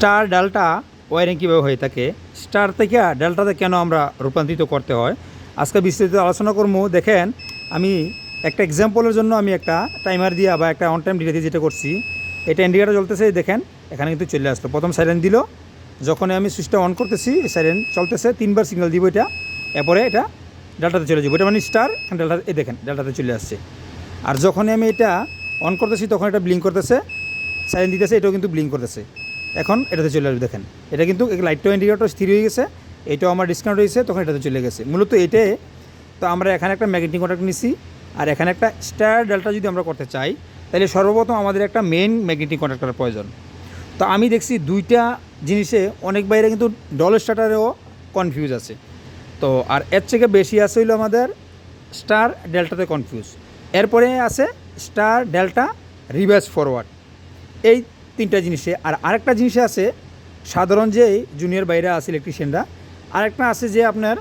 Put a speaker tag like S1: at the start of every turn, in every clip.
S1: Star ডালটা wiring কীভাবে হয়ে থাকে? স্টার থেকে ডালটাতে কেন আমরা রূপান্তরিত করতে হয়? আজকে বিস্তারিত আলোচনা করব। দেখেন, আমি একটা এক্সাম্পলের জন্য আমি একটা টাইমার দিয়া বা একটা অন টাইম ডিলে দিয়ে যেটা করছি, এটা ইন্ডিকেটার জ্বলতেছে দেখেন, এখানে কিন্তু চলে আসলো। প্রথম সাইলেন্ট দিল। যখন আমি সুইচটা অন করতেছি সাইলেন্ট চলতেছে। তিনবার সিগন্যাল দিব এটা। এরপরে এটা ডালটাতে চলে যাব। এটা মানে স্টার ডালটা, এই দেখেন, ডালটাতে চলে আসছে। আর যখনই আমি এটা অন করতেছি, তখন এটা ব্লিঙ্ক করতেছে। সাইলেন্ট দিতেছে, এটাও কিন্তু ব্লিঙ্ক করতেছে। এখন এটাতে চলে আসবে, দেখেন। এটা কিন্তু লাইটটাও ইন্ডিকেটর স্থির হয়ে গেছে, এটাও আমার ডিসকাউন্ট হয়েছে তখন এটাতে চলে গেছে। মূলত এটাই তো আমরা এখানে একটা ম্যাগনেটিক কন্ট্যাক্ট নিছি, আর এখানে একটা স্টার ডেল্টা যদি আমরা করতে চাই, তাহলে সর্বপ্রথম আমাদের একটা মেন ম্যাগনেটিক কন্ট্যাক্টরের প্রয়োজন। তো আমি দেখছি দুইটা জিনিসে অনেক বাইরে কিন্তু ডল স্টার্টারেও কনফিউজ আছে। তো আর এর থেকে বেশি আছে হইল আমাদের স্টার ডেল্টাতে কনফিউজ এরপরে আছে স্টার ডেল্টা রিভার্স ফরওয়ার্ড এই তিনটা জিনিসে। আর আরেকটা জিনিসে আছে, সাধারণ যে জুনিয়র বাইরে আছে ইলেকট্রিশিয়ানরা আরেকটা আছে যে আপনার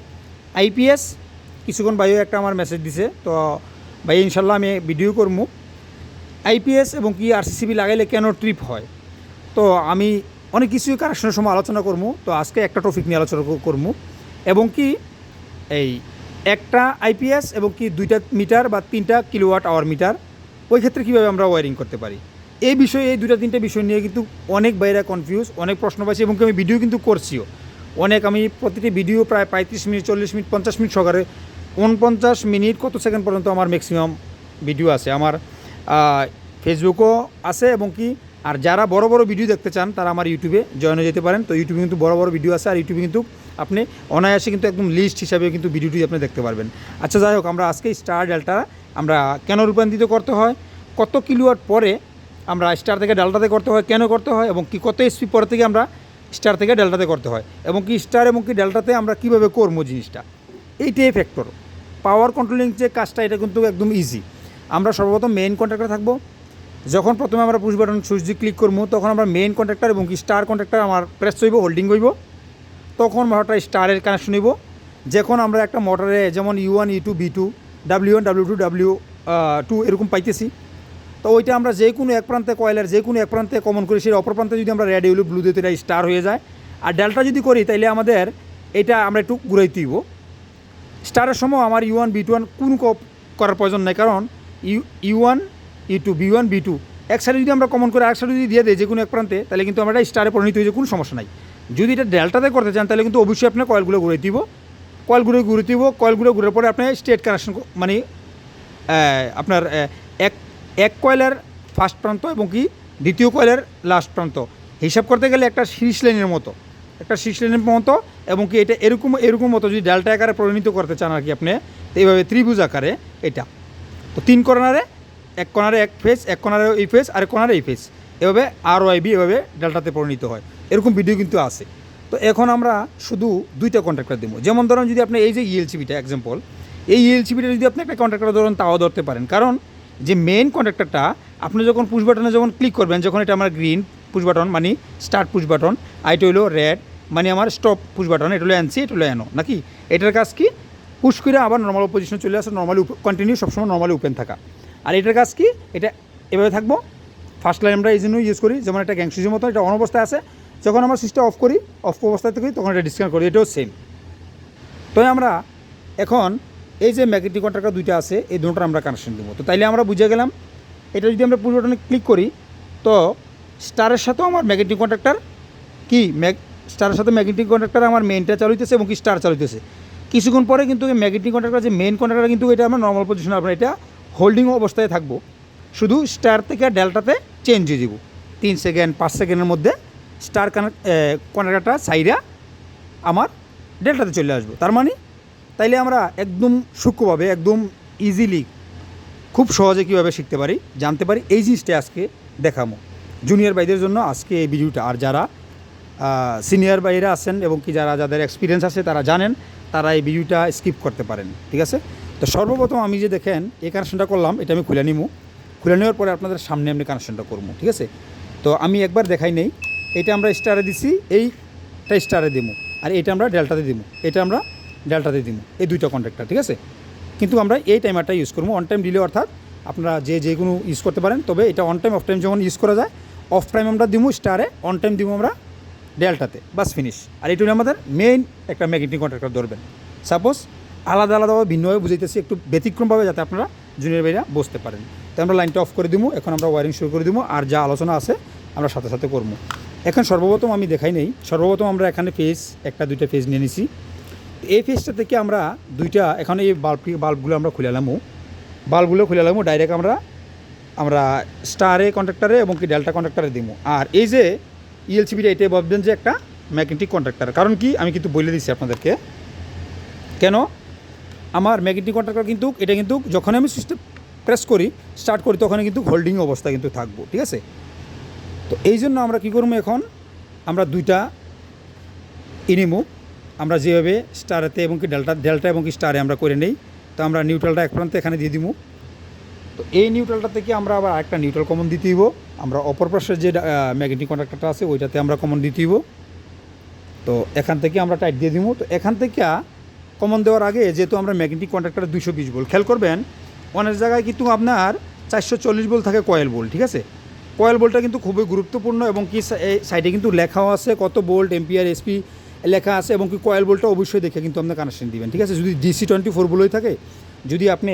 S1: আইপিএস কিছুক্ষণ বাইরেও একটা আমার মেসেজ দিছে, তো ভাই ইনশাল্লাহ আমি ভিডিও করব আইপিএস এবং কি আরসিসিবি লাগাইলে কেন ট্রিপ হয়? তো আমি অনেক কিছুই কারেকশনের সময় আলোচনা করব তো আজকে একটা টপিক নিয়ে আলোচনা কর- করব এবং কি এই একটা আইপিএস এবং কি দুইটা মিটার বা তিনটা কিলোওয়াট আওয়ার মিটার ওই ক্ষেত্রে কীভাবে আমরা ওয়ারিং করতে পারি? এই বিষয়ে, এই দুটা তিনটা বিষয় নিয়ে কিন্তু অনেক বাইরে কনফিউজ অনেক প্রশ্ন পাচ্ছি এবং আমি ভিডিও কিন্তু করছিও। অনেক আমি প্রতিটি ভিডিও প্রায় পঁয়ত্রিশ মিনিট, চল্লিশ মিনিট, পঞ্চাশ মিনিট সহকারে উনপঞ্চাশ মিনিট কত সেকেন্ড পর্যন্ত আমার ম্যাক্সিমাম ভিডিও আছে। আমার ফেসবুকও আছে এবং কি, আর যারা বড় বড় ভিডিও দেখতে চান, তারা আমার ইউটিউবে জয়েন হয়ে যেতে পারেন। তো ইউটিউবে কিন্তু বড় বড় ভিডিও আছে, আর ইউটিউবে কিন্তু আপনি অনায়াসে কিন্তু একদম লিস্ট হিসাবে কিন্তু ভিডিওটি আপনি দেখতে পারবেন। আচ্ছা যাই হোক, আমরা আজকে স্টার ডেল্টা আমরা কেন রূপান্তরিত করতে হয়? কত কিলোয়াট পরে আমরা স্টার থেকে ডেল্টাতে করতে হয়, কেন করতে হয় এবং কি কত এসপি পরে থেকে আমরা স্টার থেকে ডেল্টাতে করতে হয় এবং কি স্টার এবং কি ডেল্টাতে আমরা কীভাবে করব জিনিসটা? এইটাই ফ্যাক্টর পাওয়ার কন্ট্রোলিং যে কাজটা, এটা কিন্তু একদম ইজি আমরা সর্বপ্রথম মেইন কন্ট্রাক্টর থাকব। যখন প্রথমে আমরা পুশ বাটন সুইচ ক্লিক করব, তখন আমরা মেইন কন্ট্রাক্টর এবং কি স্টার কন্ট্রাক্টর আমার প্রেস হইব হোল্ডিং হইব। তখন মোটরটা স্টারের কানেকশন নিব যখন আমরা একটা মোটরে যেমন U one U two B two W one W two W two এরকম পাইতেছি। তো ওইটা আমরা যে কোনো এক প্রান্তে কয়লার যে কোনো এক প্রান্তে কমন করি, সেই অপর প্রান্তে যদি আমরা রেড ইউলু ব্লু এটা স্টার হয়ে যায়। আর ডেল্টা যদি করি, তাইলে আমাদের এটা আমরা একটু ঘুরাইতে দিব। স্টারের সময় আমার U one B two one কোনো করার প্রয়োজন নেই, কারণ U U one E two B one B two এক সাইডে যদি আমরা কমন করে এক সাইডে যদি দিয়ে দিই যে কোনো এক প্রান্তে তাহলে কিন্তু আমরা এটা স্টারে পরিণত হয়েছে কোনো সমস্যা নাই। যদি এটা ডেল্টাতে করতে চান তাহলে কিন্তু অবশ্যই আপনার কয়েলগুলো ঘুরে দিব। কয়েলগুলো ঘুরে দিব, কয়েলগুলো ঘুরে পরে আপনি স্টেট কানেকশন মানে আপনার এক এক কয়েলের ফার্স্ট প্রান্ত এবং কি দ্বিতীয় কয়েলের লাস্ট প্রান্ত। হিসাব করতে গেলে একটা শীর্ষ লাইনের মতো, একটা শীর্ষ লাইনের মতো এবং কি এটা এরকম এরকম মতো যদি ডালটা আকারে পরিণত করতে চান আর কি আপনি এইভাবে ত্রিভুজ আকারে এটা। তো তিন কর্নারে, এক কর্নারে এক ফেস এক কর্নারে এই ফেস আর কর্নারে এই ফেস এভাবে আর ওয়াই বি এভাবে ডালটাতে পরিণত হয়। এরকম ভিডিও কিন্তু আছে। তো এখন আমরা শুধু দুইটা কন্ট্রাক্টর দেবো। যেমন ধরুন যদি আপনি এই যে E ইএলসিবিটা এক্সাম্পল এই E ইএলসিবিটা যদি আপনি একটা কন্ট্রাক্টর ধরুন, তাও ধরতে পারেন। কারণ যে মেইন কন্ট্রাক্টরটা আপনি যখন পুশ বাটনে যখন ক্লিক করবেন, যখন এটা আমার গ্রিন পুশ বাটন মানে স্টার্ট পুশ বাটন আর এটা হলো রেড মানে আমার স্টপ পুশ বাটন এটা হলো এনসি এটা হলো এনো নাকি? এটার কাজ কি? পুশ করে আবার নর্মাল পজিশনে চলে আসে নর্মালি কন্টিনিউ সবসময় নর্মালি ওপেন থাকা। আর এটার কাজ কি? এটা এভাবে থাকব। ফার্স্ট লাইন আমরা এই জন্য ইউজ করি, যেমন একটা গ্যাং মতো, এটা অন অবস্থায় আছে যখন আমরা সুইচটা অফ করি অফ অবস্থায় করি তখন এটা ডিসকানেক্ট করি, এটাও সেম তো আমরা এখন এই যে ম্যাগনেটিক কন্ট্রাক্টর দুইটা আছে, এই দুটোর আমরা কানেকশন দেবো। তো তাইলে আমরা বুঝে গেলাম, এটা যদি আমরা পুরো বাটনে ক্লিক করি, তো স্টারের সাথেও আমার ম্যাগনেটিক কন্ট্রাক্টর কি? ম্যাগ স্টারের সাথে ম্যাগনেটিক কন্ট্রাক্টর আমার মেনটা চালু হইতেছে এবং কি স্টার চালু হইতেছে কিছুক্ষণ পরে কিন্তু ম্যাগনেটিক কন্ট্রাক্টর, যে মেন কন্ট্রাক্টর কিন্তু এটা আমরা নর্মাল পজিশনে আপনার এটা হোল্ডিং অবস্থায় থাকব। শুধু স্টার থেকে ডেল্টাতে চেঞ্জ হয়ে যাব। তিন সেকেন্ড পাঁচ সেকেন্ডের মধ্যে স্টার কানেক্ট কন্ট্রাক্টরটা সাইডা আমার ডেল্টাতে চলে আসব। তার মানে তাইলে আমরা একদম সূক্ষ্মভাবে, একদম ইজিলি খুব সহজে কীভাবে শিখতে পারি, জানতে পারি, এই জিনিসটা আজকে দেখামো জুনিয়র ভাইদের জন্য আজকে এই ভিডিওটা। আর যারা সিনিয়র ভাইরা আছেন এবং কি যারা, যাদের এক্সপিরিয়েন্স আছে, তারা জানেন, তারা এই ভিডিওটা স্কিপ করতে পারেন, ঠিক আছে? তো সর্বপ্রথম আমি যে দেখেন, এই কানেকশনটা করলাম, এটা আমি খুলে নিবো খুলে নেওয়ার পরে আপনাদের সামনে আমি কানেকশনটা করব, ঠিক আছে? তো আমি একবার দেখাই নেই। এটা আমরা স্টারে দিছি, এইটা স্টারে দিব আর এটা আমরা ডেল্টাতে দিব এটা আমরা ডেল্টাতে দিব এই দুইটা কন্ট্রাক্টর ঠিক আছে? কিন্তু আমরা এই টাইমারটা ইউজ করব অন টাইম ডিলে অর্থাৎ আপনারা যে যে কোনো ইউজ করতে পারেন। তবে এটা অন টাইম অফ টাইম যখন ইউজ করা যায় অফ টাইম আমরা দিব স্টারে অন টাইম দিব আমরা ডেল্টাতে বাস ফিনিশ আর এটা আমাদের মেইন একটা ম্যাগনেটিক কন্ট্রাক্টর ধরবেন। সাপোজ আলাদা আলাদাভাবে ভিন্নভাবে বুঝাইতেছি, একটু ব্যতিক্রমভাবে যাতে আপনারা জুনিয়র ভাইরা বুঝতে পারেন। তো আমরা লাইনটা অফ করে দিব এখন আমরা ওয়ারিং শুরু করে দিব আর যা আলোচনা আছে আমরা সাথে সাথে করব। এখন সর্বপ্রথম আমি দেখাই নেই। সর্বপ্রথম আমরা এখানে ফেজ একটা, দুইটা ফেজ নিয়ে নিছি। এই ফেজটা থেকে আমরা দুইটা, এখন এই বাল্বটি বাল্বগুলো আমরা খুলে এলামও। বাল্বগুলো খুলে এলামও ডাইরেক্ট আমরা আমরা স্টারে কন্ট্রাক্টারে এবং কি ডেল্টা কন্ট্রাক্টারে দিব আর এই যে ইএলসিবিটা এটাই ভাববেন যে একটা ম্যাগনেটিক কন্ট্রাক্টার কারণ কি, আমি কিন্তু বলে দিচ্ছি আপনাদেরকে। কেন? আমার ম্যাগনেটিক কন্ট্রাক্টর কিন্তু, এটা কিন্তু যখন আমি সিস্টেম প্রেস করি স্টার্ট করি তখন কিন্তু হোল্ডিং অবস্থা কিন্তু থাকব, ঠিক আছে? তো এই জন্য আমরা কী করব এখন? আমরা দুইটা ইনিমু আমরা যেভাবে স্টারেতে এবং কি ডেল্টা ডেল্টা এবং কি স্টারে আমরা করে নেই, তো আমরা নিউট্রালটা এক প্রান্তে এখানে দিয়ে দিবো। তো এই নিউট্রালটা থেকে আমরা আবার একটা নিউট্রাল কমন দিতে দিব আমরা অপর পাশের যে ম্যাগনেটিক কন্ট্রাক্টরটা আছে, ওইটাতে আমরা কমন দিতে দিব তো এখান থেকে আমরা টাইট দিয়ে দিব। তো এখান থেকে কমন দেওয়ার আগে যেহেতু আমরা ম্যাগনেটিক কন্ট্রাক্টরে দুশো বিশ বল খেয়াল করবেন, অনেক জায়গায় কিন্তু আপনার চারশো চল্লিশ বল থাকে কয়েল বল ঠিক আছে? কয়েল বলটা কিন্তু খুবই গুরুত্বপূর্ণ এবং কি সাইডে কিন্তু লেখাও আছে কত বোল্ট এমপিআর এসপি লেখা আছে এবং কি কয়েল বলটা অবশ্যই দেখে কিন্তু আপনি কানেকশন দিবেন, ঠিক আছে? যদি ডিসি টোয়েন্টি ফোর বলই থাকে, যদি আপনি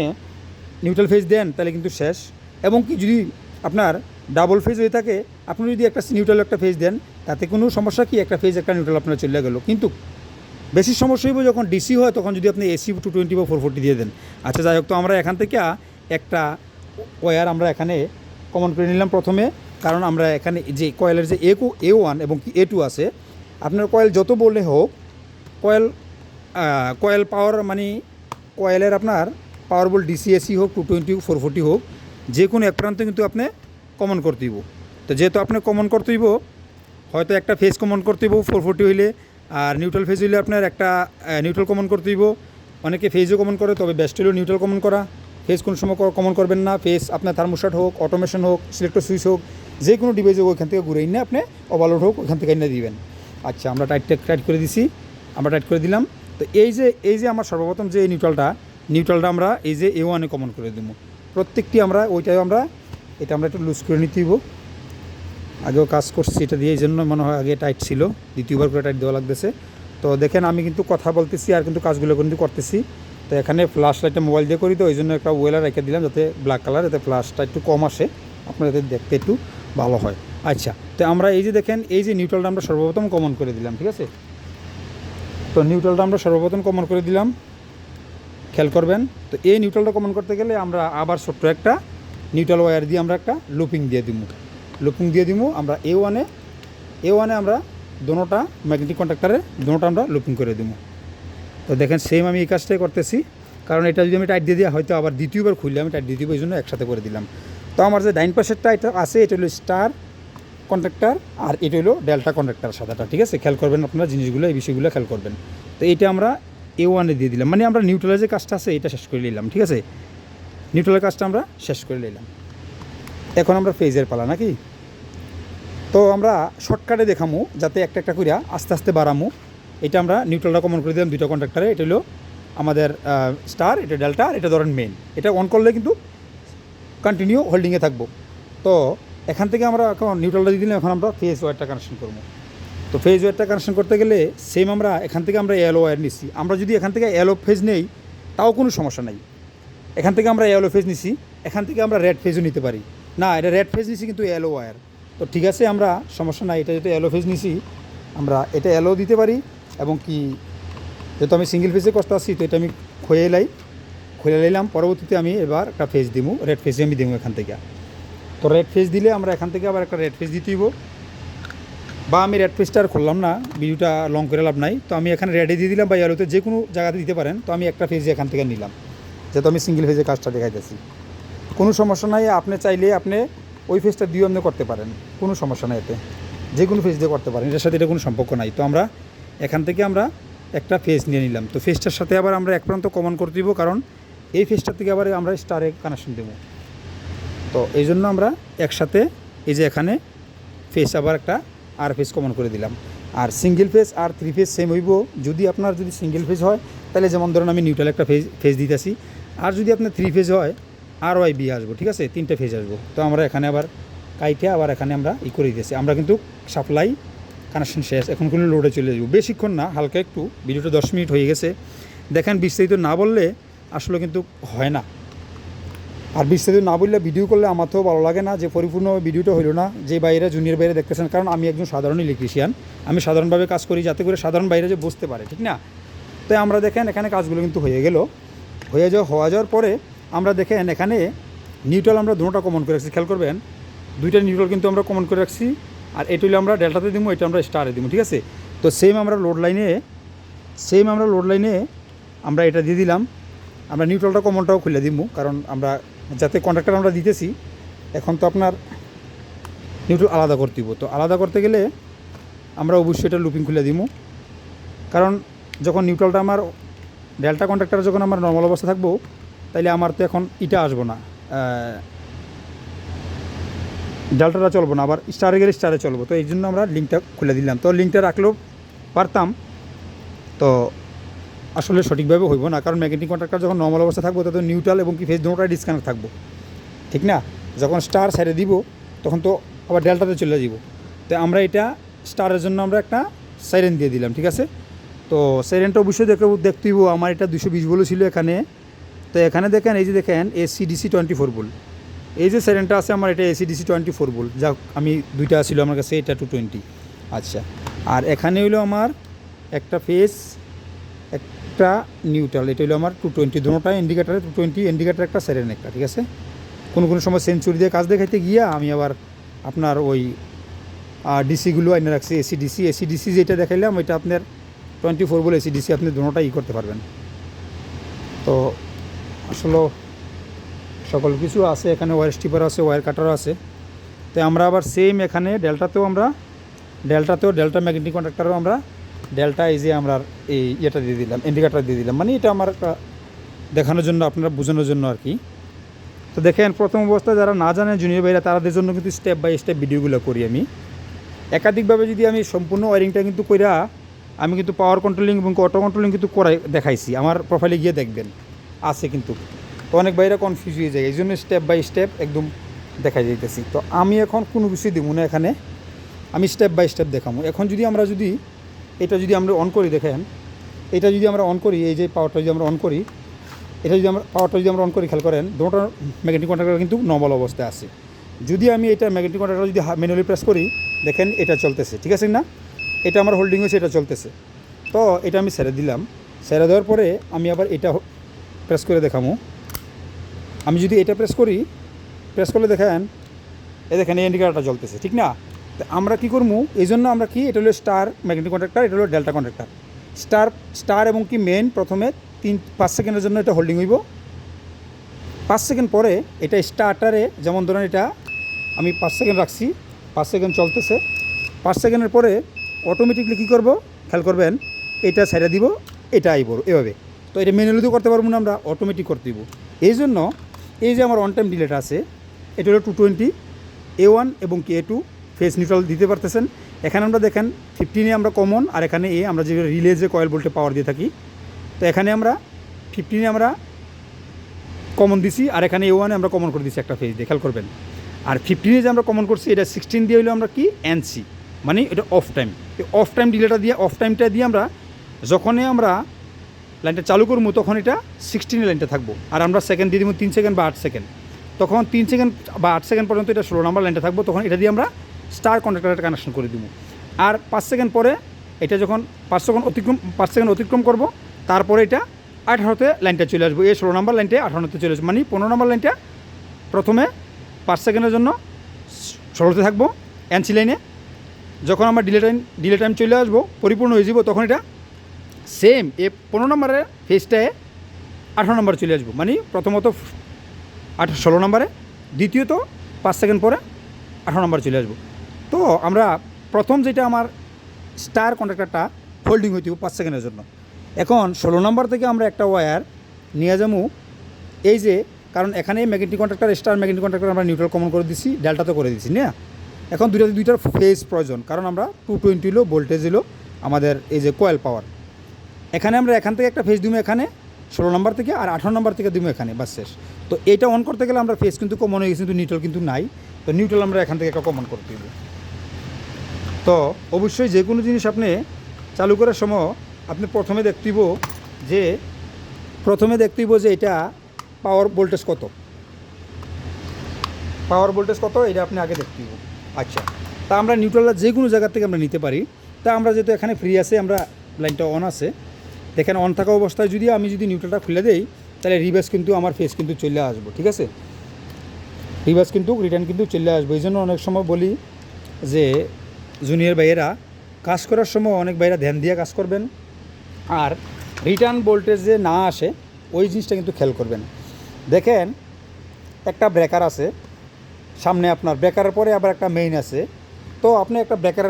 S1: নিউট্রাল ফেজ দেন, তাহলে কিন্তু শেষ। এবং কি যদি আপনার ডাবল ফেজ হয়ে থাকে, আপনি যদি একটা নিউট্রাল একটা ফেজ দেন, তাতে কোনো সমস্যা কি? একটা ফেজ একটা নিউট্রাল আপনার চলে গেল। কিন্তু বেশি সমস্যা হইব যখন ডিসি হয়, তখন যদি আপনি এসি টু টোয়েন্টি বা ফোর ফোরটি দিয়ে দেন। আচ্ছা যাই হোক, তো আমরা এখান থেকে একটা ওয়্যার আমরা এখানে কমন করে নিলাম প্রথমে। কারণ আমরা এখানে যে কয়েলের যে এ এ ওয়ান এবং কি এ টু আছে আপনার কয়েল যত বললে হোক, কয়েল কয়েল পাওয়ার মানে কয়েলের আপনার পাওয়ারবল ডিসিএসি হোক টু টোয়েন্টি ফোর ফোর্টি হোক, যে কোনো এক প্রান্তে কিন্তু আপনি কমন করতে দিব তো যেহেতু আপনি কমন করতে হইব, হয়তো একটা ফেজ কমন করতে হইব ফোর ফোর্টি হইলে, আর নিউট্রাল ফেজ হইলে আপনার একটা নিউট্রাল কমন করতে দিব অনেকে ফেজও কমন করে, তবে বেস্ট হলেও নিউট্রাল কমন করা। ফেজ কোনো সময় কমন করবেন না। ফেজ আপনার থার্মোস্টাট হোক অটোমেশন হোক সিলেক্টর সুইচ হোক, যে কোনো ডিভাইস হোক, ওইখান থেকে ঘুরে না আপনি ওভারলোড হোক ওখান থেকে এনে দিবেন। আচ্ছা আমরা টাইট টাইট করে দিছি, আমরা টাইট করে দিলাম। তো এই যে এই যে আমার সর্বপ্রথম যে নিউট্রালটা নিউট্রালটা আমরা এই যে এ ওয়ানে কমন করে দেবো। প্রত্যেকটি আমরা, ওইটাই আমরা, এটা আমরা একটু লুজ করে নিতে আগেও কাজ করছি এটা দিয়ে, এই জন্য মনে হয় আগে টাইট ছিল, দ্বিতীয়বার করে টাইট দেওয়া লাগতেছে। তো দেখেন, আমি কিন্তু কথা বলতেছি আর কিন্তু কাজগুলো কিন্তু করতেছি। তো এখানে ফ্ল্যাশ লাইটটা মোবাইল দিয়ে করি, তো ওই জন্য একটা ওয়েলার রেখে দিলাম যাতে ব্ল্যাক কালার যাতে ফ্ল্যাশটা একটু কম আসে, আপনার যাতে দেখতে একটু ভালো হয়। আচ্ছা তো আমরা এই যে দেখেন, এই যে নিউট্রালটা আমরা সর্বপ্রথম কমন করে দিলাম, ঠিক আছে? তো নিউট্রালটা আমরা সর্বপ্রথম কমন করে দিলাম। খেয়াল করবেন, তো এই নিউট্রালটা কমন করতে গেলে আমরা আবার ছোট্ট একটা নিউট্রাল ওয়্যার দিয়ে আমরা একটা লুপিং দিয়ে দিব। লুপিং দিয়ে দিব, আমরা এ ওয়ানে এ ওয়ানে আমরা দোনোটা ম্যাগনেটিক কন্ট্রাক্টারে দোনোটা আমরা লুপিং করে দিব। তো দেখেন সেম আমি এই কাজটাই করতেছি, কারণ এটা যদি আমি টাইট দিয়ে দিই, হয়তো আবার দ্বিতীয়বার খুললে আমি টাইট দিয়ে দিব, এই জন্য একসাথে করে দিলাম। তো আমার যে ডাইন পাশেরটা এটা আছে, এটা হলো স্টার কন্ট্রাক্টার আর এটা হলো ডেল্টা কন্ট্রাক্টার সাদাটা, ঠিক আছে? খেয়াল করবেন আপনারা জিনিসগুলো, এই বিষয়গুলো খেয়াল করবেন। তো এইটা আমরা এ ওয়ানে দিয়ে দিলাম। মানে আমরা নিউট্রালের যে কাজটা আছে, এটা শেষ করে নিলাম, ঠিক আছে? নিউট্রালের কাজটা আমরা শেষ করে নিলাম। এখন আমরা ফেজের পালা, নাকি? তো আমরা শর্টকাটে দেখামু, যাতে একটা একটা করিয়া আস্তে আস্তে বাড়ামু। এটা আমরা নিউট্রালটা কমন করে দিলাম দুইটা কন্ট্রাক্টারে এটা হলো আমাদের স্টার এটা ডেল্টা আর এটা ধরেন মেন এটা অন করলে কিন্তু কন্টিনিউ হোল্ডিংয়ে থাকব। তো এখান থেকে আমরা এখন নিউট্রালটা দিয়ে দিলাম এখন আমরা ফেজ ওয়ারটা কানেকশন করব। তো ফেজ ওয়ারটা কানেকশন করতে গেলে সেম আমরা এখান থেকে আমরা এলো ওয়্যার নিচ্ছি আমরা যদি এখান থেকে এলো ফেজ নেই, তাও কোনো সমস্যা নাই। এখান থেকে আমরা এলো ফেজ নিছি, এখান থেকে আমরা রেড ফেজও নিতে পারি। না, এটা রেড ফেজ নিছি কিন্তু এলো ওয়্যার তো ঠিক আছে, আমরা সমস্যা নাই, এটা যেহেতু এলো ফেজ নিছি, আমরা এটা এলো দিতে পারি এবং কি, যেহেতু আমি সিঙ্গেল ফেজে কষ্ট আসছি তো এটা আমি খুঁয়ে লাই খুলে নিলাম পরবর্তীতে আমি এবার একটা ফেজ দিব রেড ফেজে আমি দিব এখান থেকে। তো রেড ফেজ দিলে আমরা এখান থেকে আবার একটা রেড ফেস দিতে হইব। বা আমি রেড ফেসটা আর খুললাম না, ভিডিওটা লং করে লাভ নাই। তো আমি এখানে রেডে দিয়ে দিলাম বা ইয়ালোতে যে কোনো জায়গাতে দিতে পারেন। তো আমি একটা ফেজ এখান থেকে নিলাম। যেহেতু আমি সিঙ্গেল ফেজে কাজটা দেখাইতেছি। কোনো সমস্যা নাই, আপনি চাইলে আপনি ওই ফেজটা দিয়েও আপনি করতে পারেন। কোনো সমস্যা নাই এতে। যে কোনো ফেজ দিয়ে করতে পারেন, এটার সাথে এটা কোনো সম্পর্ক নাই। তো আমরা এখান থেকে আমরা একটা ফেজ নিয়ে নিলাম। তো ফেজটার সাথে আবার আমরা এক প্রান্ত কমন করে দিব, কারণ এই ফেজটার থেকে আবার আমরা স্টারে কানেকশন দেবো। তো এই জন্য আমরা একসাথে এই যে এখানে ফেস আবার একটা আর ফেস কমন করে দিলাম। আর সিঙ্গেল ফেস আর থ্রি ফেস সেম হইব। যদি আপনার যদি সিঙ্গেল ফেজ হয়, তাহলে যেমন ধরুন আমি নিউট্রাল একটা ফেজ ফেজ দিতেছি। আর যদি আপনার থ্রি ফেজ হয় আর ওয়াই বি আসব, ঠিক আছে? তিনটে ফেজ আসব। তো আমরা এখানে আবার কাইটে আবার এখানে আমরা ই করে দিতেছি। আমরা কিন্তু সাপ্লাই কানেকশন শেষ। এখন কোনো লোডে চলে যাব। বেশিক্ষণ না, হালকা একটু। ভিডিওটা দশ মিনিট হয়ে গেছে। দেখেন, বিস্তারিত না বললে আসলে কিন্তু হয় না। আর বিস্তারিত না বললে ভিডিও করলে আমার তো ভালো লাগে না, যে পরিপূর্ণ ভিডিওটা হলো না, যে বাইরে জুনিয়র বাইরে দেখতেছেন, কারণ আমি একজন সাধারণ ইলেকট্রিশিয়ান আমি সাধারণভাবে কাজ করি যাতে করে সাধারণ বাইরে যে বুঝতে পারে, ঠিক না? তাই আমরা দেখেন এখানে কাজগুলো কিন্তু হয়ে গেল। হয়ে যাওয়া, হওয়া যাওয়ার পরে আমরা দেখেন এখানে নিউট্রাল আমরা দুটা কমন করে রাখছি, খেয়াল করবেন। দুইটা নিউট্রাল কিন্তু আমরা কমন করে রাখছি, আর এটা হলে আমরা ডেল্টাতে দিব এটা আমরা স্টারে দিব ঠিক আছে? তো সেম আমরা লোড লাইনে সেম আমরা লোড লাইনে আমরা এটা দিয়ে দিলাম। আমরা নিউট্রালটা কমনটাও খুলে দিব কারণ আমরা যাতে কন্ট্রাক্টর আমরা দিতেছি, এখন তো আপনার নিউট্রাল আলাদা করতে দিব তো আলাদা করতে গেলে আমরা অবশ্যই এটা লুপিং খুলে দিব কারণ যখন নিউট্রালটা আমার ডেল্টা কন্ট্রাক্টর যখন আমার নর্মাল অবস্থা থাকব, তাইলে আমার তো এখন ইটা আসব না। ডেল্টাটা চলবো না, আবার স্টারে গেলে স্টারে চলবো। তো এই জন্য আমরা লিঙ্কটা খুলে দিলাম। তো লিঙ্কটা রাখলেও পারতাম। তো আসলে সঠিকভাবে হইব না। কারণ ম্যাগনেটিক কন্ট্রাক্টর যখন নর্মাল অবস্থা থাকব তখন নিউট্রাল এবং কি ফেজ দুটোটাই ডিসকানেক্ট থাকব। ঠিক না? যখন স্টার সাইডে দিব, তখন তো আবার ডেল্টাতে চলে যাব। তো আমরা এটা স্টারের জন্য আমরা একটা সাইরেন দিয়ে দিলাম, ঠিক আছে? তো সাইরেনটা অবশ্যই দেখে দেখতে হইব। আমার এটা দুশো বিশ বলে ছিল এখানে। তো এখানে দেখেন, এই যে দেখেন এসিডিসি টোয়েন্টি ফোর বল এই যে সাইরেনটা আছে, আমার এটা এসিডিসি টোয়েন্টি ফোর বল যা আমি দুইটা ছিল আমার কাছে, এটা টু টোয়েন্টি আচ্ছা। আর এখানে হইল আমার একটা ফেস একটা নিউট্রাল এটা হলো আমার টু টোয়েন্টি দুটোটা ইন্ডিকেটারে টু টোয়েন্টি ইন্ডিকেটার একটা সেরেন একটা, ঠিক আছে? কোনো কোনো সময় সেঞ্চুরি দিয়ে কাজ দেখাইতে গিয়া আমি আবার আপনার ওই ডিসিগুলো এনে রাখছি এসি ডিসি এসি ডিসি যেটা দেখাইলাম, ওইটা আপনার টোয়েন্টি ফোর বলে এসি ডিসি আপনি দুটোটা ই করতে পারবেন। তো আসলে সকল কিছু আছে, এখানে ওয়ার স্টিপার আছে ওয়ার কাটারও আছে। তো আমরা আবার সেম এখানে ডেল্টাতেও আমরা ডেল্টাতেও ডেল্টা ম্যাগনেটিক কন্ট্রাক্টারও আমরা ডেল্টা এই যে আমরা এই ইয়েটা দিয়ে দিলাম ইন্ডিকেটার দিয়ে দিলাম। মানে এটা আমার একটা দেখানোর জন্য, আপনারা বোঝানোর জন্য আর কি। তো দেখেন, প্রথম অবস্থায় যারা না জানে জুনিয়র ভাইরা, তাদের জন্য কিন্তু স্টেপ বাই স্টেপ ভিডিওগুলো করি আমি। একাধিকভাবে যদি আমি সম্পূর্ণ ওয়ারিংটা কিন্তু কইরা, আমি কিন্তু পাওয়ার কন্ট্রোলিং এবং অটো কন্ট্রোলিং কিন্তু করাই, দেখাইছি। আমার প্রোফাইলে গিয়ে দেখবেন, আছে কিন্তু। তো অনেক বাইরে কনফিউজ হয়ে যায় এই জন্য স্টেপ বাই স্টেপ একদম দেখাই যাইতেছি তো আমি এখন কোনো কিছুই দিব না এখানে, আমি স্টেপ বাই স্টেপ দেখাবো এখন যদি আমরা যদি এটা যদি আমরা অন করি, দেখেন, এটা যদি আমরা অন করি, এই যে পাওয়ারটা যদি আমরা অন করি, এটা যদি আমরা পাওয়ারটা যদি আমরা অন করি, খেয়াল করেন, দুটো ম্যাগনেটিক কন্ট্রাক্টর কিন্তু নর্মাল অবস্থায় আছে। যদি আমি এটা ম্যাগনেটিক কন্ট্রাক্টর যদি ম্যানুয়ালি প্রেস করি, দেখেন, এটা চলতেছে, ঠিক আছে না এটা আমার হোল্ডিং হয়েছে, এটা চলতেছে। তো এটা আমি ছেড়ে দিলাম। ছেড়ে দেওয়ার পরে আমি আবার এটা প্রেস করে দেখামো। আমি যদি এটা প্রেস করি প্রেস করলে দেখেন এ দেখেন, এই ইন্ডিকেটারটা জ্বলতেছে ঠিক না? তো আমরা কী করব এই জন্য আমরা কি, এটা হলো স্টার ম্যাগনেটিক কন্ট্রাক্টর এটা হলো ডেল্টা কন্ট্রাক্টর স্টার স্টার এবং কি মেন প্রথমে তিন, পাঁচ সেকেন্ডের জন্য এটা হোল্ডিং হইব। পাঁচ সেকেন্ড পরে এটা স্টার্টারে যেমন ধরেন এটা, আমি পাঁচ সেকেন্ড রাখছি, পাঁচ সেকেন্ড চলতেছে। পাঁচ সেকেন্ডের পরে অটোমেটিকলি কী করব? খেয়াল করবেন, এটা ছেড়ে দিব, এটা আইব, এভাবে। তো এটা ম্যানুয়ালিও করতে পারব না আমরা অটোমেটিক করতে দিব। এই জন্য এই যে আমার অন টাইম ডিলেট আছে, এটা হলো টু টোয়েন্টি এ ওয়ান এবং কে টু ফেস নিউট্রাল দিতে পারতেছেন। এখানে আমরা দেখেন ফিফটিনে আমরা কমন আর এখানে এ আমরা যে রিলে যে কয়েল ভোল্টে পাওয়ার দিয়ে থাকি। তো এখানে আমরা ফিফটিনে আমরা কমন দিছি, আর এখানে এ ওয়ানে আমরা কমন করে দিছি একটা ফেজ দিয়ে। খেয়াল করবেন। আর ফিফটিনে যে আমরা কমন করছি, এটা সিক্সটিন দিয়ে হলো আমরা কি? এনসি মানে এটা অফ টাইম এই অফ টাইম ডিলেটা দিয়ে অফ টাইমটা দিয়ে আমরা যখনই আমরা লাইনটা চালু করব, তখন এটা সিক্সটিনে লাইনটা থাকব। আর আমরা সেকেন্ড দিয়ে দিব তিন সেকেন্ড বা আট সেকেন্ড তখন তিন সেকেন্ড বা আট সেকেন্ড পর্যন্ত এটা ষোলো নাম্বার লাইনটা থাকব, তখন এটা দিয়ে আমরা স্টার কন্ট্রাক্টরটা কানেকশন করে দিব। আর পাঁচ সেকেন্ড পরে এটা যখন পাঁচ সেকেন্ড অতিক্রম, পাঁচ সেকেন্ড অতিক্রম করব, তারপরে এটা আঠারোতে লাইনটা চলে আসব। এই ষোলো নাম্বার লাইনটা আঠারোতে চলে আসবে। মানে পনেরো নাম্বার লাইনটা প্রথমে পাঁচ সেকেন্ডের জন্য ষোলোতে থাকব এনসি লাইনে যখন আমার ডিলে টাইম ডিলে টাইম চলে আসব, পরিপূর্ণ হয়ে যাব, তখন এটা সেম এ পনেরো নম্বরের ফেজটায় আঠারো নম্বর চলে আসব। মানে প্রথমত আট ষোলো নম্বরে দ্বিতীয়ত পাঁচ সেকেন্ড পরে আঠারো নম্বর চলে আসব। তো আমরা প্রথম যেটা আমার স্টার কন্ট্রাক্টরটা হোল্ডিং হইতে পাঁচ সেকেন্ডের জন্য। এখন ষোলো নম্বর থেকে আমরা একটা ওয়্যার নিয়ে যাব। এই যে, কারণ এখানে magnetic contractor star magnetic contractor আমরা নিউট্রাল কমন করে দিছি, ডেল্টা তো করে দিছি, না? এখন দুইটাতে দুইটার ফেজ প্রয়োজন, কারণ আমরা টু টোয়েন্টি হলো ভোল্টেজ হলো আমাদের এই যে কয়েল পাওয়ার এখানে আমরা এখান থেকে একটা ফেজ দিব এখানে, ষোলো নম্বর থেকে, আর আঠারো নম্বর থেকে দিব এখানে বাস শেষ। তো এটা অন করতে গেলে আমরা ফেজ কিন্তু কমন হয়ে গেছে, কিন্তু নিউট্রাল কিন্তু নাই। তো নিউট্রাল আমরা এখান থেকে একটা কমন করতে দিব। তো অবশ্যই যে কোনো জিনিস আপনি চালু করার সময় আপনি প্রথমে দেখতেইব যে, প্রথমে দেখতেইব যে এটা পাওয়ার ভোল্টেজ কত। পাওয়ার ভোল্টেজ কত, এটা আপনি আগে দেখতেইব আচ্ছা তা আমরা নিউট্রালটা যে কোনো জায়গার থেকে আমরা নিতে পারি। তা আমরা যেহেতু এখানে ফ্রি আছে, আমরা লাইনটা অন আছে। দেখেন অন থাকা অবস্থায় যদি আমি যদি নিউট্রালটা খুলে দেই, তাহলে রিভার্স কিন্তু আমার ফেস কিন্তু চলে আসব, ঠিক আছে? রিভার্স কিন্তু রিটার্ন কিন্তু চলে আসব। এই জন্য অনেক সময় বলি যে জুনিয়র ভাইয়েরা, কাজ করার সময় অনেক ভাইয়েরা ধ্যান দিয়ে কাজ করবেন। আর রিটার্ন ভোল্টেজ যে না আসে, ওই জিনিসটা কিন্তু খেয়াল করবেন। দেখেন, একটা ব্রেকার আছে, সামনে আপনার ব্রেকারের পরে আবার একটা মেইন আছে। তো আপনি একটা ব্রেকার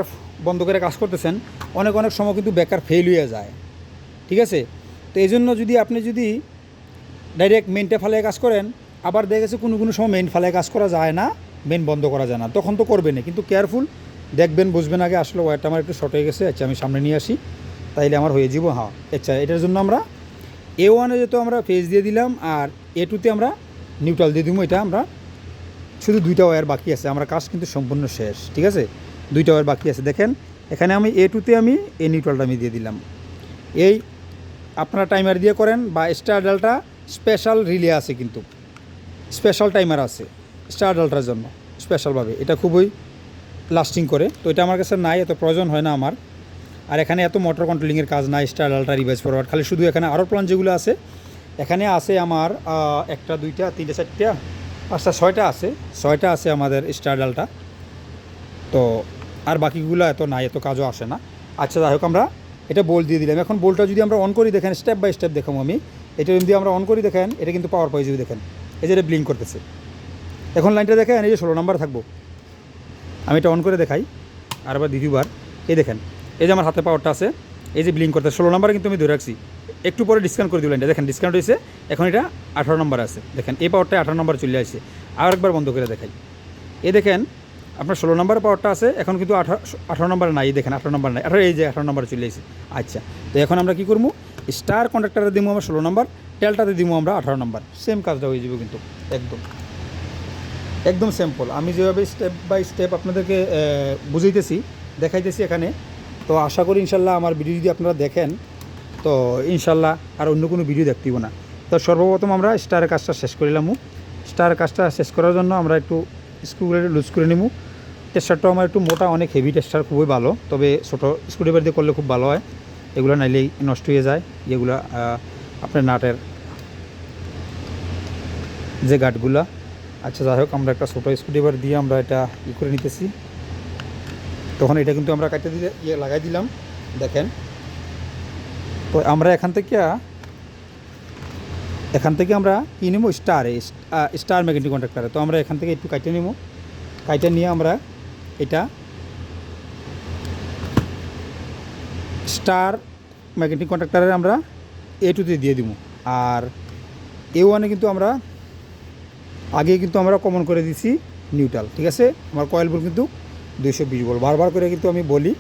S1: বন্ধ করে কাজ করতেছেন, অনেক অনেক সময় কিন্তু ব্রেকার ফেল হয়ে যায়। ঠিক আছে? তো এই জন্য যদি আপনি যদি ডাইরেক্ট মেনটা ফালায় কাজ করেন, আবার দেখা গেছে কোনো কোনো সময় মেন ফালায় কাজ করা যায় না মেন বন্ধ করা যায় না। তখন তো করবেন কিন্তু কেয়ারফুল দেখবেন, বুঝবেন আগে, আসলে ওয়ারটা আমার একটু শর্ট হয়ে গেছে আচ্ছা আমি সামনে নিয়ে আসি, তাইলে আমার হয়ে যাব হ্যাঁ। আচ্ছা এটার জন্য আমরা এ ওয়ানে যেহেতু আমরা ফেজ দিয়ে দিলাম, আর এ টুতে আমরা নিউট্রাল দিয়ে দিব, এটা আমরা শুধু দুইটা ওয়্যার বাকি আছে, আমরা কাজ কিন্তু সম্পূর্ণ শেষ, ঠিক আছে? দুইটা ওয়্যার বাকি আছে, দেখেন, এখানে আমি এ টুতে আমি এ নিউট্রালটা আমি দিয়ে দিলাম। এই আপনারা টাইমার দিয়ে করেন, বা স্টার ডালটা স্পেশাল রিলে আছে কিন্তু স্পেশাল টাইমার আছে স্টার ডালটার জন্য স্পেশালভাবে এটা খুবই লাস্টিং করে। তো এটা আমার কাছে নাই, এত প্রয়োজন হয় না আমার। আর এখানে এত মোটর কন্ট্রোলিংয়ের কাজ নাই স্টার ডালটা রিভাইজ ফরওয়ার্ড খালি শুধু এখানে আরও প্ল্যান যেগুলো আছে, এখানে আছে আমার একটা, দুইটা, তিনটে, চারটা, পাঁচটা, ছয়টা আছে। ছয়টা আছে আমাদের স্টার ডালটা তো আর বাকিগুলো এত নাই, এত কাজও আসে না। আচ্ছা যাই হোক, আমরা এটা বোল দিয়ে দিলাম। এখন বোলটা যদি আমরা অন করি, দেখেন স্টেপ বাই স্টেপ দেখাবো আমি। এটা যদি আমরা অন করি, দেখেন, এটা কিন্তু পাওয়ার পাই যদি দেখেন, এই যে এটা ব্লিঙ্ক করতেছে। এখন লাইনটা দেখেন, এই যে ষোলো নাম্বার থাকব। আমি এটা অন করে দেখাই আর দ্বিতীয়বার। এই দেখেন, এই যে আমার হাতে পাওয়ারটা আছে, এই যে ব্লিঙ্ক করতে ষোলো নাম্বার কিন্তু আমি ধরে রাখছি। একটু পরে ডিসকাউন্ট করে এটা। দেখেন ডিসকাউন্ট হয়েছে, এখন এটা আঠারো নম্বর আছে। দেখেন, এই পাওয়ারটা আঠারো নম্বর চলে আসছে। আর একবার বন্ধ করে দেখাই। এই দেখেন, আপনার ষোলো নম্বর পাওয়ারটা আছে, এখন কিন্তু আঠারো আঠারো নম্বর নাই। দেখেন, আঠারো নম্বর নাই। আঠারো এই যে আঠারো নম্বর চলে আসছে। আচ্ছা তো এখন আমরা কী করব? স্টার কন্ট্রাক্টারে দিব আমরা ষোলো নম্বর টেলটাতে দিব আমরা আঠারো নম্বর সেম কাজটা হয়ে যাবে কিন্তু, একদম। একদম সিম্পল আমি যেভাবে স্টেপ বাই স্টেপ আপনাদেরকে বুঝাইতেছি, দেখাইতেছি এখানে। তো আশা করি ইনশাল্লাহ আমার ভিডিও যদি আপনারা দেখেন, তো ইনশাল্লাহ আর অন্য কোনো ভিডিও দেখতেইব না। তো সর্বপ্রথম আমরা স্টারের কাজটা শেষ করিলাম স্টারের কাজটা শেষ করার জন্য আমরা একটু স্ক্রুগুলো লুজ করে নিব। টেস্টারটাও আমার একটু মোটা, অনেক হেভি টেস্টার খুবই ভালো, তবে ছোটো স্ক্রুড্রাইভার দিয়ে করলে খুব ভালো হয়। এগুলো নাইলেই নষ্ট হয়ে যায়। এগুলো আপনার নাটের যে গাঠগুলা আচ্ছা যাই হোক, আমরা একটা ছোটো স্ক্রুড্রাইভার দিয়ে আমরা এটা ই করে নিতেছি। তখন এটা কিন্তু আমরা কাটতে দিলে ইয়ে লাগাই দিলাম, দেখেন। তো আমরা এখান থেকে এখান থেকে আমরা কী নেব? স্টারে স্টার ম্যাগনেটিক কন্ট্রাক্টারে তো আমরা এখান থেকে একটু কাইটে নেব। কাইটে নিয়ে আমরা এটা স্টার ম্যাগনেটিক কন্ট্রাক্টারে আমরা এ টুতে দিয়ে দিব। আর এ ওয়ানে কিন্তু আমরা আগে কিন্তু আমরা কমন করে দিছি নিউট্রাল ঠিক আছে? আমার কয়েল কিন্তু দুইশো বিশ বল বারবার করে কিন্তু আমি বলি,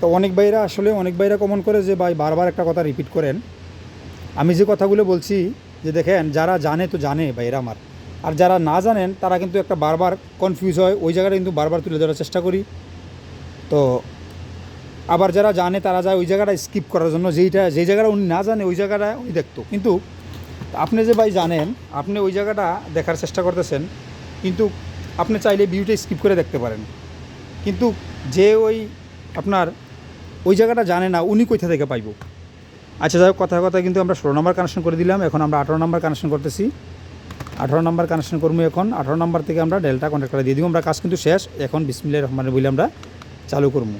S1: তো অনেক ভাইরা আসলে, অনেক ভাইরা কমন করে যে, ভাই, বারবার একটা কথা রিপিট করেন। আমি যে কথাগুলো বলছি, যে দেখেন, যারা জানে তো জানে ভাইরা আমার। আর যারা না জানেন, তারা কিন্তু একটা বারবার কনফিউজ হয়। ওই জায়গাটা কিন্তু বারবার তুলে ধরার চেষ্টা করি। তো আবার যারা জানে, তারা যায় ওই জায়গাটা স্কিপ করার জন্য। যেইটা, যেই জায়গাটা উনি না জানে, ওই জায়গাটা উনি দেখতো। কিন্তু আপনি যে ভাই জানেন, আপনি ওই জায়গাটা দেখার চেষ্টা করতেছেন, কিন্তু আপনি চাইলে ভিউটা স্কিপ করে দেখতে পারেন। কিন্তু যে ওই আপনার ওই জায়গাটা জানে না, উনি কোথা থেকে পাইব? আচ্ছা যাই কথা কথা কিন্তু আমরা ষোলো নম্বর কানেকশন করে দিলাম, এখন আমরা আঠারো নম্বর কানেকশন করতেছি। আঠারো নম্বর কানেকশন করব এখন, আঠারো নম্বর থেকে আমরা ডেল্টা কন্ট্যাক্ট করে দিয়ে দিব, আমরা কাজ কিন্তু শেষ, এখন বিসমিল্লা রহমানের বলে আমরা চালু করব।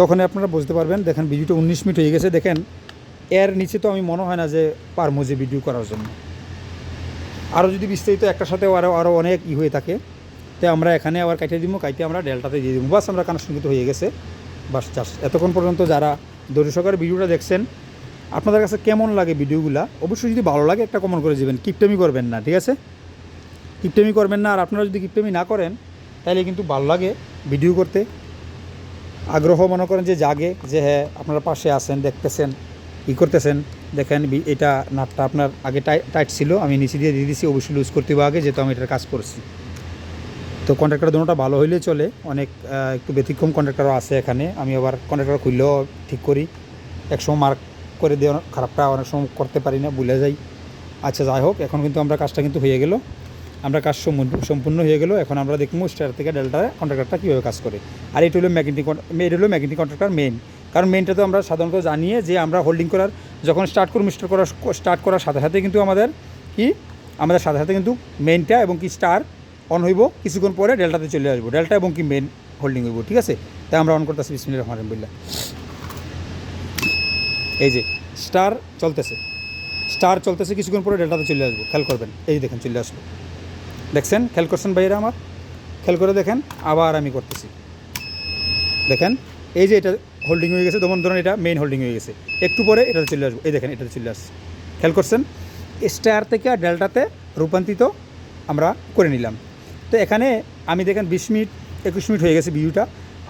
S1: তখন আপনারা বুঝতে পারবেন, দেখেন ভিডিওটা উনিশ মিনিট হয়ে গেছে, দেখেন এর নিচে তো আমি মনে হয় না যে পারব যে ভিডিও করার জন্য। আরও যদি বিস্তারিত একটার সাথে আরও আরও অনেক ই হয়ে থাকে, তো আমরা এখানে আবার কাটিয়ে দিব কাটিয়ে আমরা ডেল্টাতে দিয়ে দিব বাস আমরা কানেকশন কিন্তু হয়ে গেছে। বাস জাস্ট এতক্ষণ পর্যন্ত যারা সহকারে ভিডিওটা দেখছেন, আপনাদের কাছে কেমন লাগে ভিডিওগুলা? অবশ্যই যদি ভালো লাগে একটা কমন করে দেবেন। কিপটেমি করবেন না, ঠিক আছে? কিপটেমি করবেন না, আর আপনারা যদি কিপটেমি না করেন তাহলে কিন্তু ভালো লাগে ভিডিও করতে। আগ্রহ মনে করেন যে জাগে, যে হ্যাঁ আপনারা পাশে আছেন, দেখতেছেন। ই করতেছেন। দেখেন এটা নাটটা আপনার আগে টাই- টাইট ছিল, আমি নিচে দিয়ে দিয়ে দিয়েছি অবশ্যই লুজ করতে হবে আগে, যেহেতু আমি এটার কাজ করছি। তো কন্ট্রাক্টর দুটোটা ভালো হইলে চলে, অনেক একটু ব্যতিক্রম কন্ট্রাক্টরও আছে এখানে, আমি আবার কন্ট্রাক্টর খুললেও ঠিক করি। একসময় মার্ক করে দিয়ে খারাপটা অনেক সময় করতে পারি না, ভুলে যাই। আচ্ছা যাই হোক, এখন কিন্তু আমরা কাজটা কিন্তু হয়ে গেল। আমরা কাজ সম্পূর্ণ হয়ে গেল, এখন আমরা দেখব স্টার থেকে ডেল্টা কন্ট্রাক্টরটা কীভাবে কাজ করে। আর এটা হলো ম্যাগনেটিক এটা হলো ম্যাগনেটিক কন্ট্রাক্টর মেন কারণ মেনটা তো আমরা সাধারণত জানিয়ে যে আমরা হোল্ডিং করার যখন স্টার্ট করব স্টার্ট করার স্টার্ট করার সাথে সাথে কিন্তু আমাদের কি? আমাদের সাথে সাথে কিন্তু মেনটা এবং কি স্টার অন হইব, কিছুক্ষণ পরে ডেল্টাতে চলে আসব। ডেল্টা এবং কি মেন হোল্ডিং হইব, ঠিক আছে? তাই আমরা অন করতেছি, বিসমিল্লাহির রহমানির রহিম এই যে স্টার চলতেছে। স্টার চলতেছে, কিছুক্ষণ পরে ডেল্টাতে চলে আসব। খেয়াল করবেন। এই দেখেন, চলে আসব। দেখছেন? খেয়াল করছেন বাইরে আমার? খেয়াল করে দেখেন, আবার আমি করতেছি। দেখেন? এই যে এটা হোল্ডিং হয়ে গেছে। যেমন ধরুন এটা মেইন হোল্ডিং হয়ে গেছে। একটু পরে এটাতে চলে আসব। এই দেখেন, এটাতে চলে আসছে। খেয়াল করছেন? স্টার থেকে আর ডেল্টাতে রূপান্তরিত আমরা করে নিলাম। তো এখানে আমি দেখেন বিশ মিনিট, একুশ মিনিট হয়ে গেছে ভিডিওটা।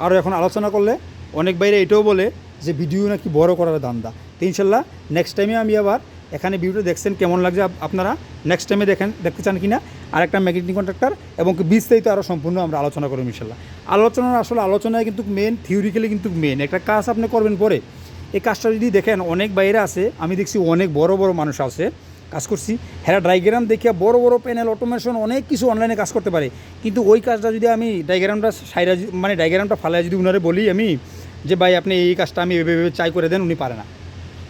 S1: আরও এখন আলোচনা করলে অনেক বাইরে এটাও বলে যে ভিডিও নাকি বড় করার দান্দা তো ইনশাল্লাহ নেক্সট টাইমে আমি আবার এখানে ভিডিওটা দেখছেন, কেমন লাগছে আপনারা? নেক্সট টাইমে দেখেন, দেখতে চান কি না আর একটা ম্যাগনেটিক কন্ট্রাক্টর এবং বিস্তারিত আরও সম্পূর্ণ আমরা আলোচনা করব ইনশাল্লাহ আলোচনার আসলে আলোচনায় কিন্তু মেন থিওরিক্যালি কিন্তু মেন একটা কাজ আপনি করবেন পরে। এই কাজটা যদি দেখেন, অনেক বাইরে আছে, আমি দেখছি অনেক বড় বড় মানুষ আছে, কাজ করছি। হ্যাঁ ডাইগ্রাম দেখিয়া বড় বড় প্যানেল অটোমেশন অনেক কিছু অনলাইনে কাজ করতে পারে। কিন্তু ওই কাজটা যদি আমি ডাইগ্রামটা সাইরা মানে ডাইগ্রামটা ফালায় যদি উনারে বলি আমি, যে ভাই আপনি এই কাজটা আমি এভাবে চাই করে দেন, উনি পারে না।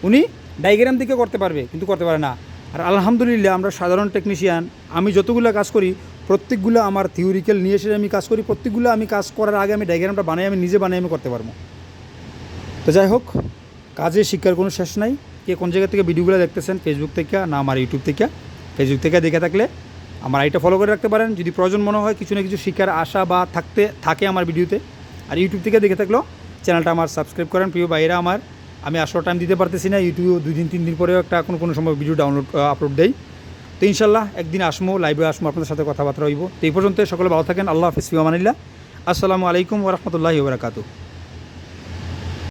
S1: উনি ডাইগ্রাম দিকে করতে পারবে, কিন্তু করতে পারে না। আর আলহামদুলিল্লাহ আমরা সাধারণ টেকনিশিয়ান আমি যতগুলো কাজ করি, প্রত্যেকগুলো আমার থিওরিক্যাল নিয়ে এসে আমি কাজ করি, প্রত্যেকগুলো আমি কাজ করার আগে আমি ডাইগ্রামটা বানাই, আমি নিজে বানাই, আমি করতে পারব। তো যাই হোক, কাজে শিক্ষার কোনো শেষ নাই। কে কোন জায়গা থেকে ভিডিওগুলো দেখতেছেন ফেসবুক থেকে না আমার ইউটিউব থেকে ফেসবুক থেকে দেখে থাকলে আমার আইটা ফলো করে রাখতে পারেন। যদি প্রয়োজন মনে হয় কিছু না কিছু শিক্ষার আশা বা থাকতে, থাকে আমার ভিডিওতে। আর ইউটিউব থেকে দেখে থাকলেও চ্যানেলটা আমার সাবস্ক্রাইব করেন। প্রিয় বাইরা আমার আমি আসলে টাইম দিতে পারতেছি না ইউটিউবে দুই দিন, তিন দিন পরেও একটা কোনো কোনো সময় ভিডিও ডাউনলোড আপলোড দেই। তো ইনশাল্লাহ একদিন আসব লাইভে আসব, আপনাদের সাথে কথাবার্তা হইব। তো এই পর্যন্ত সকলে ভালো থাকেন, আল্লাহ হাফিজ ফিমানিল্লাহ আসসালামু আলাইকুম ওরহমতুল্লাহি ওবরাকাতু